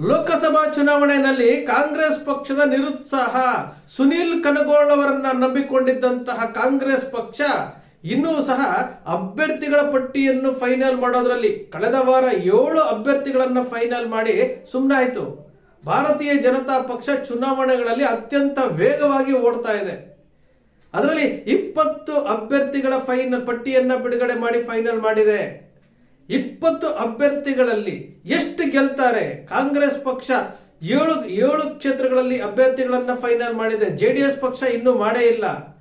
ಲೋಕಸಭಾ ಚುನಾವಣೆಯಲ್ಲಿ ಕಾಂಗ್ರೆಸ್ ಪಕ್ಷದ ನಿರುತ್ಸಾಹ. ಸುನೀಲ್ ಕನಗೋಳ್ ಅವರನ್ನ ನಂಬಿಕೊಂಡಿದ್ದಂತಹ ಕಾಂಗ್ರೆಸ್ ಪಕ್ಷ ಇನ್ನೂ ಸಹ ಅಭ್ಯರ್ಥಿಗಳ ಪಟ್ಟಿಯನ್ನು ಫೈನಲ್ ಮಾಡೋದ್ರಲ್ಲಿ ಕಳೆದ ವಾರ ಏಳು ಅಭ್ಯರ್ಥಿಗಳನ್ನ ಫೈನಲ್ ಮಾಡಿ ಸುಮ್ಮನಾಯಿತು ಭಾರತೀಯ ಜನತಾ ಪಕ್ಷ ಚುನಾವಣೆಗಳಲ್ಲಿ ಅತ್ಯಂತ ವೇಗವಾಗಿ ಓಡ್ತಾ ಇದೆ. ಅದರಲ್ಲಿ ಇಪ್ಪತ್ತು ಅಭ್ಯರ್ಥಿಗಳ ಫೈನಲ್ ಪಟ್ಟಿಯನ್ನ ಬಿಡುಗಡೆ ಮಾಡಿ ಫೈನಲ್ ಮಾಡಿದೆ. ಇಪ್ಪತ್ತು ಅಭ್ಯರ್ಥಿಗಳಲ್ಲಿ ಎಷ್ಟು ಗೆಲ್ತಾರೆ? ಕಾಂಗ್ರೆಸ್ ಪಕ್ಷ ಏಳು ಏಳು ಕ್ಷೇತ್ರಗಳಲ್ಲಿ ಅಭ್ಯರ್ಥಿಗಳನ್ನ ಫೈನಲ್ ಮಾಡಿದೆ. ಜೆ ಡಿ ಎಸ್ ಪಕ್ಷ ಇನ್ನೂ ಮಾಡೇ ಇಲ್ಲ.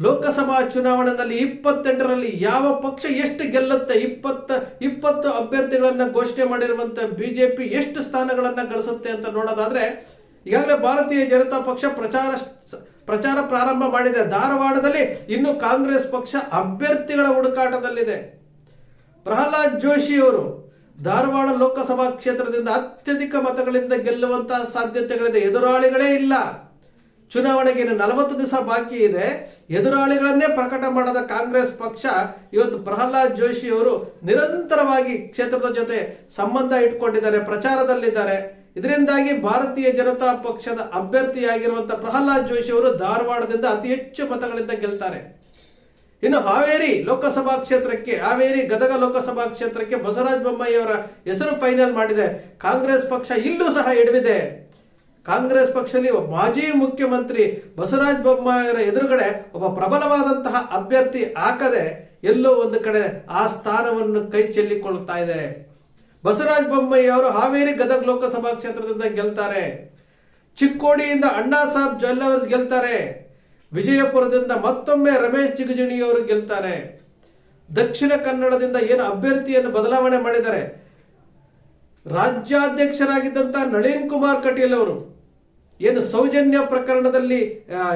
ಲೋಕಸಭಾ ಚುನಾವಣೆಯಲ್ಲಿ ಇಪ್ಪತ್ತೆಂಟರಲ್ಲಿ ಯಾವ ಪಕ್ಷ ಎಷ್ಟು ಗೆಲ್ಲುತ್ತೆ? ಇಪ್ಪತ್ತ, ಇಪ್ಪತ್ತು ಅಭ್ಯರ್ಥಿಗಳನ್ನ ಘೋಷಣೆ ಮಾಡಿರುವಂತ ಬಿಜೆಪಿ ಎಷ್ಟು ಸ್ಥಾನಗಳನ್ನ ಗಳಿಸುತ್ತೆ ಅಂತ ನೋಡೋದಾದ್ರೆ, ಈಗಾಗಲೇ ಭಾರತೀಯ ಜನತಾ ಪಕ್ಷ ಪ್ರಚಾರ ಪ್ರಚಾರ ಪ್ರಾರಂಭ ಮಾಡಿದೆ. ಧಾರವಾಡದಲ್ಲಿ ಇನ್ನು ಕಾಂಗ್ರೆಸ್ ಪಕ್ಷ ಅಭ್ಯರ್ಥಿಗಳ ಹುಡುಕಾಟದಲ್ಲಿದೆ. ಪ್ರಹ್ಲಾದ್ ಜೋಶಿ ಅವರು ಧಾರವಾಡ ಲೋಕಸಭಾ ಕ್ಷೇತ್ರದಿಂದ ಅತ್ಯಧಿಕ ಮತಗಳಿಂದ ಗೆಲ್ಲುವಂತಹ ಸಾಧ್ಯತೆಗಳಿದೆ. ಎದುರಾಳಿಗಳೇ ಇಲ್ಲ. ಚುನಾವಣೆಗೆ ನಲವತ್ತು ದಿವಸ ಬಾಕಿ ಇದೆ. ಎದುರಾಳಿಗಳನ್ನೇ ಪ್ರಕಟ ಮಾಡದ ಕಾಂಗ್ರೆಸ್ ಪಕ್ಷ ಇವತ್ತು ಪ್ರಹ್ಲಾದ್ ಜೋಶಿ ಅವರು ನಿರಂತರವಾಗಿ ಕ್ಷೇತ್ರದ ಜೊತೆ ಸಂಬಂಧ ಇಟ್ಕೊಂಡಿದ್ದಾರೆ, ಪ್ರಚಾರದಲ್ಲಿದ್ದಾರೆ. ಇದರಿಂದಾಗಿ ಭಾರತೀಯ ಜನತಾ ಪಕ್ಷದ ಅಭ್ಯರ್ಥಿಯಾಗಿರುವಂಥ ಪ್ರಹ್ಲಾದ್ ಜೋಶಿ ಅವರು ಧಾರವಾಡದಿಂದ ಅತಿ ಹೆಚ್ಚು ಮತಗಳಿಂದ ಗೆಲ್ತಾರೆ. ಇನ್ನು ಹಾವೇರಿ ಲೋಕಸಭಾ ಕ್ಷೇತ್ರಕ್ಕೆ, ಹಾವೇರಿ ಗದಗ ಲೋಕಸಭಾ ಕ್ಷೇತ್ರಕ್ಕೆ ಬಸವರಾಜ ಬೊಮ್ಮಾಯಿ ಅವರ ಹೆಸರು ಫೈನಲ್ ಮಾಡಿದೆ. ಕಾಂಗ್ರೆಸ್ ಪಕ್ಷ ಇಲ್ಲೂ ಸಹ ಎಡವಿದೆ ಕಾಂಗ್ರೆಸ್ ಪಕ್ಷದಲ್ಲಿ ಮಾಜಿ ಮುಖ್ಯಮಂತ್ರಿ ಬಸವರಾಜ ಬೊಮ್ಮಾಯಿಯವರ ಎದುರುಗಡೆ ಒಬ್ಬ ಪ್ರಬಲವಾದಂತಹ ಅಭ್ಯರ್ಥಿ ಹಾಕದೆ ಎಲ್ಲೋ ಒಂದು ಕಡೆ ಆ ಸ್ಥಾನವನ್ನು ಕೈ ಚೆಲ್ಲಿಕೊಳ್ಳುತ್ತಾ ಇದೆ. ಬಸವರಾಜ ಬೊಮ್ಮಾಯಿ ಅವರು ಹಾವೇರಿ ಗದಗ ಲೋಕಸಭಾ ಕ್ಷೇತ್ರದಿಂದ ಗೆಲ್ತಾರೆ. ಚಿಕ್ಕೋಡಿಯಿಂದ ಅಣ್ಣಾ ಸಾಹೇಬ್ ಜೊಲ್ಲವರ್ ಗೆಲ್ತಾರೆ. ವಿಜಯಪುರದಿಂದ ಮತ್ತೊಮ್ಮೆ ರಮೇಶ್ ಜಿಗಜಿಣಿಯವರು ಗೆಲ್ತಾರೆ. ದಕ್ಷಿಣ ಕನ್ನಡದಿಂದ ಏನು ಅಭ್ಯರ್ಥಿಯನ್ನು ಬದಲಾವಣೆ ಮಾಡಿದ್ದಾರೆ? ರಾಜ್ಯಾಧ್ಯಕ್ಷರಾಗಿದ್ದಂಥ ನಳಿನ್ ಕುಮಾರ್ ಕಟೀಲ್ ಅವರು ಏನು ಸೌಜನ್ಯ ಪ್ರಕರಣದಲ್ಲಿ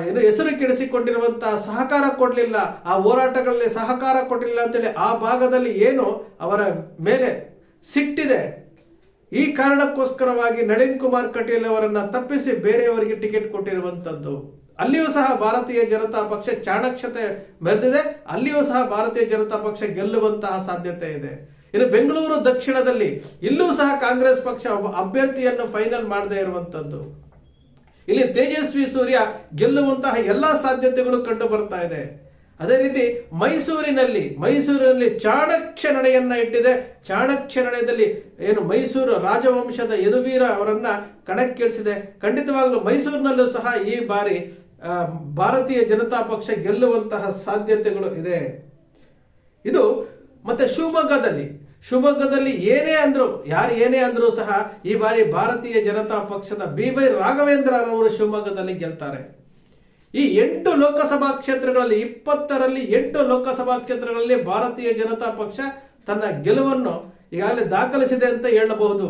ಏನು ಹೆಸರು ಕೆಡಿಸಿಕೊಂಡಿರುವಂತಹ ಸಹಕಾರ ಕೊಡಲಿಲ್ಲ, ಆ ಹೋರಾಟಗಳಲ್ಲಿ ಸಹಕಾರ ಕೊಡಲಿಲ್ಲ ಅಂತೇಳಿ ಆ ಭಾಗದಲ್ಲಿ ಏನು ಅವರ ಮೇಲೆ ಸಿಟ್ಟಿದೆ. ಈ ಕಾರಣಕ್ಕೋಸ್ಕರವಾಗಿ ನಳಿನ್ ಕುಮಾರ್ ಕಟೀಲ್ ಅವರನ್ನ ತಪ್ಪಿಸಿ ಬೇರೆಯವರಿಗೆ ಟಿಕೆಟ್ ಕೊಟ್ಟಿರುವಂತದ್ದು. ಅಲ್ಲಿಯೂ ಸಹ ಭಾರತೀಯ ಜನತಾ ಪಕ್ಷ ಚಾಣಕ್ಷತೆ ಮೆರೆದಿದೆ. ಅಲ್ಲಿಯೂ ಸಹ ಭಾರತೀಯ ಜನತಾ ಪಕ್ಷ ಗೆಲ್ಲುವಂತಹ ಸಾಧ್ಯತೆ ಇದೆ. ಇನ್ನು ಬೆಂಗಳೂರು ದಕ್ಷಿಣದಲ್ಲಿ ಇಲ್ಲೂ ಸಹ ಕಾಂಗ್ರೆಸ್ ಪಕ್ಷ ಒಬ್ಬ ಅಭ್ಯರ್ಥಿಯನ್ನು ಫೈನಲ್ ಮಾಡದೇ ಇರುವಂತದ್ದು. ಇಲ್ಲಿ ತೇಜಸ್ವಿ ಸೂರ್ಯ ಗೆಲ್ಲುವಂತಹ ಎಲ್ಲಾ ಸಾಧ್ಯತೆಗಳು ಕಂಡು ಬರ್ತಾ ಇದೆ. ಅದೇ ರೀತಿ ಮೈಸೂರಿನಲ್ಲಿ ಮೈಸೂರಿನಲ್ಲಿ ಚಾಣಕ್ಯ ನಡೆಯನ್ನ ಇಟ್ಟಿದೆ. ಚಾಣಕ್ಯ ನಡೆಯದಲ್ಲಿ ಏನು ಮೈಸೂರು ರಾಜವಂಶದ ಯದುವೀರ ಅವರನ್ನ ಕಣಕ್ಕಿಳಿಸಿದೆ. ಖಂಡಿತವಾಗಲೂ ಮೈಸೂರಿನಲ್ಲೂ ಸಹ ಈ ಬಾರಿ ಭಾರತೀಯ ಜನತಾ ಪಕ್ಷ ಗೆಲ್ಲುವಂತಹ ಸಾಧ್ಯತೆಗಳು ಇದೆ. ಇದು ಮತ್ತೆ ಶಿವಮೊಗ್ಗದಲ್ಲಿ ಶಿವಮೊಗ್ಗದಲ್ಲಿ ಏನೇ ಅಂದರೂ, ಯಾರು ಏನೇ ಅಂದರೂ ಸಹ ಈ ಬಾರಿ ಭಾರತೀಯ ಜನತಾ ಪಕ್ಷದ ಬಿ ವೈ ರಾಘವೇಂದ್ರ ಅವರು ಶಿವಮೊಗ್ಗದಲ್ಲಿ ಗೆಲ್ತಾರೆ. ಈ ಎಂಟು ಲೋಕಸಭಾ ಕ್ಷೇತ್ರಗಳಲ್ಲಿ, ಇಪ್ಪತ್ತರಲ್ಲಿ ಎಂಟು ಲೋಕಸಭಾ ಕ್ಷೇತ್ರಗಳಲ್ಲಿ ಭಾರತೀಯ ಜನತಾ ಪಕ್ಷ ತನ್ನ ಗೆಲುವನ್ನು ಈಗಾಗಲೇ ದಾಖಲಿಸಿದೆ ಅಂತ ಹೇಳಬಹುದು.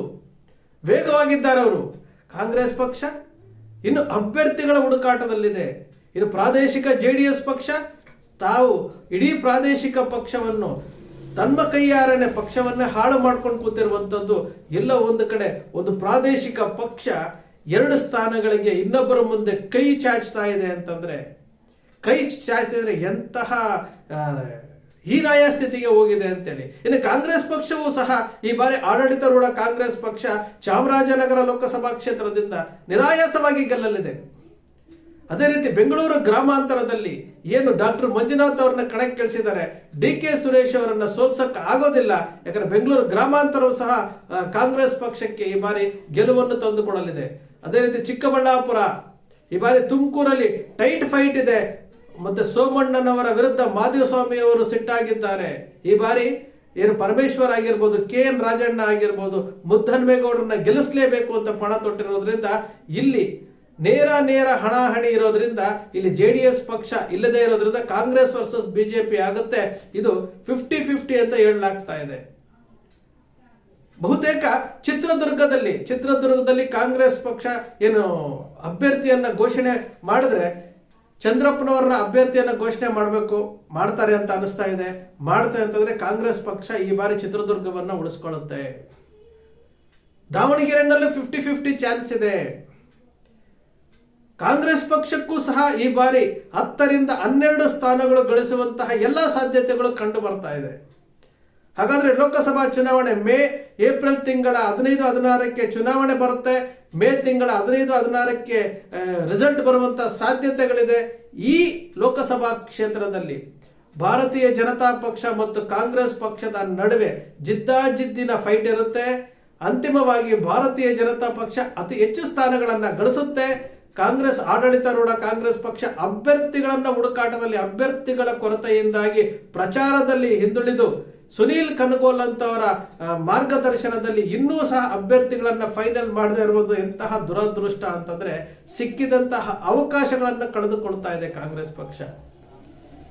ವೇಗವಾಗಿದ್ದಾರೆ ಅವರು. ಕಾಂಗ್ರೆಸ್ ಪಕ್ಷ ಇನ್ನು ಅಭ್ಯರ್ಥಿಗಳ ಹುಡುಕಾಟದಲ್ಲಿದೆ. ಇನ್ನು ಪ್ರಾದೇಶಿಕ ಜೆ ಡಿ ಎಸ್ ಪಕ್ಷ ತಾವು ಇಡೀ ಪ್ರಾದೇಶಿಕ ಪಕ್ಷವನ್ನು ತನ್ನ ಕೈಯಾರನೆ ಪಕ್ಷವನ್ನೇ ಹಾಳು ಮಾಡ್ಕೊಂಡು ಕೂತಿರುವಂಥದ್ದು ಎಲ್ಲ ಒಂದು ಕಡೆ ಒಂದು ಪ್ರಾದೇಶಿಕ ಪಕ್ಷ ಎರಡು ಸ್ಥಾನಗಳಿಗೆ ಇನ್ನೊಬ್ಬರ ಮುಂದೆ ಕೈ ಚಾಚ್ತಾ ಇದೆ ಅಂತಂದ್ರೆ, ಕೈ ಚಾಚ್ತಿದ್ರೆ ಎಂತಹ ಹೀನಾಯ ಸ್ಥಿತಿಗೆ ಹೋಗಿದೆ ಅಂತೇಳಿ. ಇನ್ನು ಕಾಂಗ್ರೆಸ್ ಪಕ್ಷವೂ ಸಹ ಈ ಬಾರಿ ಆಡಳಿತಾರೂಢ ಕಾಂಗ್ರೆಸ್ ಪಕ್ಷ ಚಾಮರಾಜನಗರ ಲೋಕಸಭಾ ಕ್ಷೇತ್ರದಿಂದ ನಿರಾಯಾಸವಾಗಿ ಗೆಲ್ಲಲಿದೆ. ಅದೇ ರೀತಿ ಬೆಂಗಳೂರು ಗ್ರಾಮಾಂತರದಲ್ಲಿ ಏನು ಡಾಕ್ಟರ್ ಮಂಜುನಾಥ್ ಅವ್ರನ್ನ ಕಣಕ್ಕೆ ಕಳಿಸಿದ್ದಾರೆ, ಡಿ ಕೆ ಸುರೇಶ್ ಅವರನ್ನ ಸೋಲ್ಸಕ್ಕೆ ಆಗೋದಿಲ್ಲ, ಯಾಕಂದ್ರೆ ಬೆಂಗಳೂರು ಗ್ರಾಮಾಂತರವು ಸಹ ಕಾಂಗ್ರೆಸ್ ಪಕ್ಷಕ್ಕೆ ಈ ಬಾರಿ ಗೆಲುವನ್ನು ತಂದುಕೊಡಲಿದೆ. ಅದೇ ರೀತಿ ಚಿಕ್ಕಬಳ್ಳಾಪುರ, ಈ ಬಾರಿ ತುಮಕೂರಲ್ಲಿ ಟೈಟ್ ಫೈಟ್ ಇದೆ. ಮತ್ತೆ ಸೋಮಣ್ಣನವರ ವಿರುದ್ಧ ಮಾಧುಸ್ವಾಮಿ ಅವರು ಸಿಟ್ಟಾಗಿದ್ದಾರೆ. ಈ ಬಾರಿ ಏನು ಪರಮೇಶ್ವರ್ ಆಗಿರ್ಬೋದು, ಕೆ ಎನ್ ರಾಜಣ್ಣ ಆಗಿರ್ಬೋದು, ಮುದ್ದನ್ಮೇಗೌಡರನ್ನ ಗೆಲ್ಲಿಸಲೇಬೇಕು ಅಂತ ಪಣ ತೊಟ್ಟಿರೋದ್ರಿಂದ ಇಲ್ಲಿ ನೇರ ನೇರ ಹಣಾಹಣಿ ಇರೋದ್ರಿಂದ ಇಲ್ಲಿ ಜೆ ಡಿ ಎಸ್ ಪಕ್ಷ ಇಲ್ಲದೆ ಇರೋದ್ರಿಂದ ಕಾಂಗ್ರೆಸ್ ವರ್ಸಸ್ ಬಿಜೆಪಿ ಆಗುತ್ತೆ. ಇದು ಫಿಫ್ಟಿ ಫಿಫ್ಟಿ ಅಂತ ಹೇಳಲಾಗ್ತಾ ಇದೆ. ಬಹುತೇಕ ಚಿತ್ರದುರ್ಗದಲ್ಲಿ ಚಿತ್ರದುರ್ಗದಲ್ಲಿ ಕಾಂಗ್ರೆಸ್ ಪಕ್ಷ ಏನು ಅಭ್ಯರ್ಥಿಯನ್ನ ಘೋಷಣೆ ಮಾಡಿದ್ರೆ ಚಂದ್ರಪ್ಪನವರನ್ನ ಅಭ್ಯರ್ಥಿಯನ್ನ ಘೋಷಣೆ ಮಾಡಬೇಕು, ಮಾಡ್ತಾರೆ ಅಂತ ಅನಿಸ್ತಾ ಇದೆ. ಮಾಡ್ತಾರೆ ಅಂತಂದ್ರೆ ಕಾಂಗ್ರೆಸ್ ಪಕ್ಷ ಈ ಬಾರಿ ಚಿತ್ರದುರ್ಗವನ್ನ ಉಳಿಸ್ಕೊಳ್ಳುತ್ತೆ. ದಾವಣಗೆರೆನಲ್ಲೂ ಫಿಫ್ಟಿ ಫಿಫ್ಟಿ ಚಾನ್ಸ್ ಇದೆ. ಕಾಂಗ್ರೆಸ್ ಪಕ್ಷಕ್ಕೂ ಸಹ ಈ ಬಾರಿ ಹತ್ತರಿಂದ ಹನ್ನೆರಡು ಸ್ಥಾನಗಳು ಗಳಿಸುವಂತಹ ಎಲ್ಲ ಸಾಧ್ಯತೆಗಳು ಕಂಡು ಬರ್ತಾ ಇದೆ. ಹಾಗಾದ್ರೆ ಲೋಕಸಭಾ ಚುನಾವಣೆ ಮೇ, ಏಪ್ರಿಲ್ ತಿಂಗಳ ಹದಿನೈದು, ಹದಿನಾರಕ್ಕೆ ಚುನಾವಣೆ ಬರುತ್ತೆ. ಮೇ ತಿಂಗಳ ಹದಿನೈದು, ಹದಿನಾರಕ್ಕೆ ರಿಸಲ್ಟ್ ಬರುವಂತ ಸಾಧ್ಯತೆಗಳಿದೆ. ಈ ಲೋಕಸಭಾ ಕ್ಷೇತ್ರದಲ್ಲಿ ಭಾರತೀಯ ಜನತಾ ಪಕ್ಷ ಮತ್ತು ಕಾಂಗ್ರೆಸ್ ಪಕ್ಷದ ನಡುವೆ ಜಿದ್ದಾಜಿದ್ದಿನ ಫೈಟ್ ಇರುತ್ತೆ. ಅಂತಿಮವಾಗಿ ಭಾರತೀಯ ಜನತಾ ಪಕ್ಷ ಅತಿ ಹೆಚ್ಚು ಸ್ಥಾನಗಳನ್ನು ಗಳಿಸುತ್ತೆ. ಕಾಂಗ್ರೆಸ್ ಆಡಳಿತಾರೂಢ ಕಾಂಗ್ರೆಸ್ ಪಕ್ಷ ಅಭ್ಯರ್ಥಿಗಳನ್ನು ಹುಡುಕಾಟದಲ್ಲಿ ಅಭ್ಯರ್ಥಿಗಳ ಕೊರತೆಯಿಂದಾಗಿ ಪ್ರಚಾರದಲ್ಲಿ ಹಿಂದುಳಿದು ಸುನೀಲ್ ಕನಗೋಲ್ ಅಂತವರ ಮಾರ್ಗದರ್ಶನದಲ್ಲಿ ಇನ್ನೂ ಸಹ ಅಭ್ಯರ್ಥಿಗಳನ್ನು ಫೈನಲ್ ಮಾಡದೇ ಇರುವುದು ಎಂತಹ ದುರದೃಷ್ಟ ಅಂತಂದ್ರೆ ಸಿಕ್ಕಿದಂತಹ ಅವಕಾಶಗಳನ್ನು ಕಳೆದುಕೊಳ್ತಾ ಇದೆ ಕಾಂಗ್ರೆಸ್ ಪಕ್ಷ.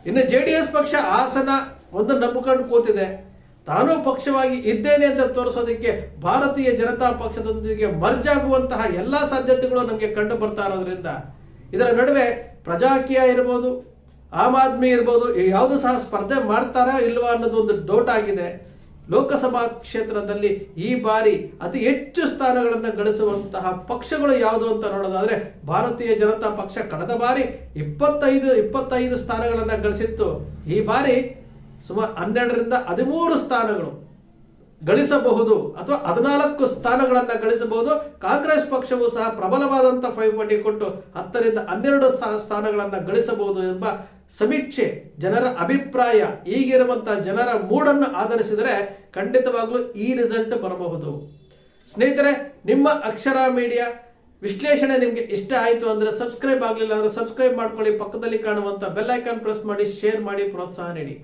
ಇನ್ನು ಜೆ ಡಿ ಎಸ್ ಪಕ್ಷ ಆಸನ ಒಂದು ನಂಬಿಕೊಂಡು ಕೂತಿದೆ. ತಾನೂ ಪಕ್ಷವಾಗಿ ಇದ್ದೇನೆ ಅಂತ ತೋರಿಸೋದಕ್ಕೆ ಭಾರತೀಯ ಜನತಾ ಪಕ್ಷದೊಂದಿಗೆ ಮರ್ಜ್ ಆಗುವಂತಹ ಎಲ್ಲ ಸಾಧ್ಯತೆಗಳು ನಮಗೆ ಕಂಡು ಬರ್ತಾ ಇರೋದ್ರಿಂದ ಇದರ ನಡುವೆ ಪ್ರಜಾಕೀಯ ಇರ್ಬೋದು, ಆಮ್ ಆದ್ಮಿ ಇರ್ಬೋದು, ಯಾವುದು ಸಹ ಸ್ಪರ್ಧೆ ಮಾಡ್ತಾರಾ ಇಲ್ವಾ ಅನ್ನೋದು ಒಂದು ಡೌಟ್ ಆಗಿದೆ. ಲೋಕಸಭಾ ಕ್ಷೇತ್ರದಲ್ಲಿ ಈ ಬಾರಿ ಅತಿ ಹೆಚ್ಚು ಸ್ಥಾನಗಳನ್ನು ಗಳಿಸುವಂತಹ ಪಕ್ಷಗಳು ಯಾವುದು ಅಂತ ನೋಡೋದಾದ್ರೆ ಭಾರತೀಯ ಜನತಾ ಪಕ್ಷ ಕಳೆದ ಬಾರಿ ಇಪ್ಪತ್ತೈದು ಇಪ್ಪತ್ತೈದು ಸ್ಥಾನಗಳನ್ನು ಗಳಿಸಿತ್ತು. ಈ ಬಾರಿ ಸುಮಾರು ಹನ್ನೆರಡರಿಂದ ಹದಿಮೂರು ಸ್ಥಾನಗಳು ಗಳಿಸಬಹುದು ಅಥವಾ ಹದಿನಾಲ್ಕು ಸ್ಥಾನಗಳನ್ನು ಗಳಿಸಬಹುದು. ಕಾಂಗ್ರೆಸ್ ಪಕ್ಷವು ಸಹ ಪ್ರಬಲವಾದಂಥ ಪೈಪೋಟಿ ಕೊಟ್ಟು ಹತ್ತರಿಂದ ಹನ್ನೆರಡು ಸ್ಥಾನಗಳನ್ನು ಗಳಿಸಬಹುದು ಎಂಬ ಸಮೀಕ್ಷೆ, ಜನರ ಅಭಿಪ್ರಾಯ ಈಗಿರುವಂತಹ ಜನರ ಮೂಡನ್ನು ಆಧರಿಸಿದರೆ ಖಂಡಿತವಾಗಲೂ ಈ ರಿಸಲ್ಟ್ ಬರಬಹುದು. ಸ್ನೇಹಿತರೆ, ನಿಮ್ಮ ಅಕ್ಷರ ಮೀಡಿಯಾ ವಿಶ್ಲೇಷಣೆ ನಿಮಗೆ ಇಷ್ಟ ಆಯಿತು ಅಂದರೆ ಸಬ್ಸ್ಕ್ರೈಬ್ ಆಗಲಿಲ್ಲ ಅಂದರೆ ಸಬ್ಸ್ಕ್ರೈಬ್ ಮಾಡ್ಕೊಳ್ಳಿ. ಪಕ್ಕದಲ್ಲಿ ಕಾಣುವಂಥ ಐಕಾನ್ ಪ್ರೆಸ್ ಮಾಡಿ ಶೇರ್ ಮಾಡಿ, ಪ್ರೋತ್ಸಾಹ ನೀಡಿ.